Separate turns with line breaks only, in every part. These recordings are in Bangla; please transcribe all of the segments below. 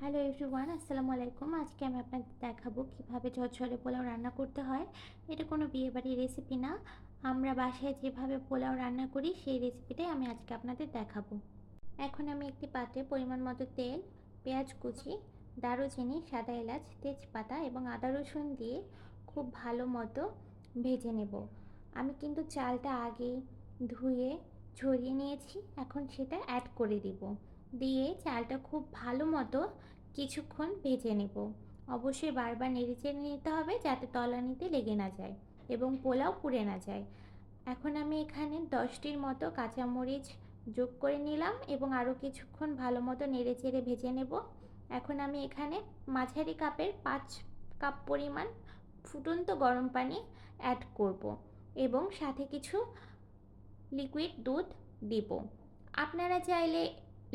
হ্যালো এভরিওয়ান আসসালামু আলাইকুম আজকে আমি আপনাদের দেখাবো কীভাবে ঝরঝরে পোলাও রান্না করতে হয় এটা কোনো বিয়েবাড়ির রেসিপি না আমরা বাসায় যেভাবে পোলাও রান্না করি সেই রেসিপিটাই আমি আজকে আপনাদের দেখাবো এখন আমি একটি পাত্রে পরিমাণ মতো তেল পেঁয়াজ কুচি দারুচিনি সাদা এলাচ তেজপাতা এবং আদা রসুন দিয়ে খুব ভালো মতো ভেজে নেব আমি কিন্তু চালটা আগে ধুয়ে ঝরিয়ে নিয়েছি এখন সেটা অ্যাড করে দিব দিয়ে চালটা খুব ভালো মতো কিছুক্ষণ ভেজে নেব। অবশ্যই বারবার নেড়ে চেড়ে নিতে হবে যাতে তলানিতে লেগে না যায় এবং পোলাও পুড়ে না যায়। এখন আমি এখানে দশটির মতো কাঁচামরিচ যোগ করে নিলাম এবং আরও কিছুক্ষণ ভালো মতো নেড়ে চেড়ে ভেজে নেব। এখন আমি এখানে মাঝারি কাপের পাঁচ কাপ পরিমাণ ফুটন্ত গরম পানি অ্যাড করব এবং সাথে কিছু লিকুইড দুধ দিব। আপনারা চাইলে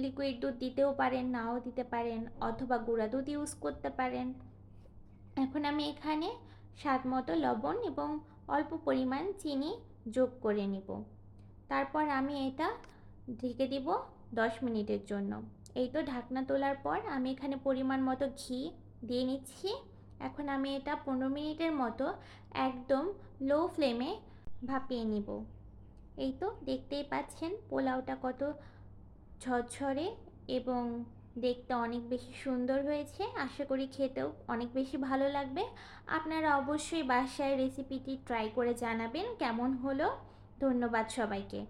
লিকুইড দুধ দিতেও পারেন, নাও দিতে পারেন, অথবা গুঁড়া দুধ ইউজ করতে পারেন। এখন আমি এখানে স্বাদ মতো লবণ এবং অল্প পরিমাণ চিনি যোগ করে নিব। তারপর আমি এটা ঢেকে দিব দশ মিনিটের জন্য। এই তো ঢাকনা তোলার পর আমি এখানে পরিমাণ মতো ঘি দিয়ে নিচ্ছি। এখন আমি এটা পনেরো মিনিটের মতো একদম লো ফ্লেমে ভাপিয়ে নিব। এই তো দেখতেই পাচ্ছেন পোলাওটা কত ঝরঝরে এবং দেখতে অনেক বেশি সুন্দর হয়েছে। আশা করি খেতেও অনেক বেশি ভালো লাগবে। আপনারা অবশ্যই বাসায় রেসিপিটি ট্রাই করে জানাবেন। কেমন হলো? ধন্যবাদ সবাইকে।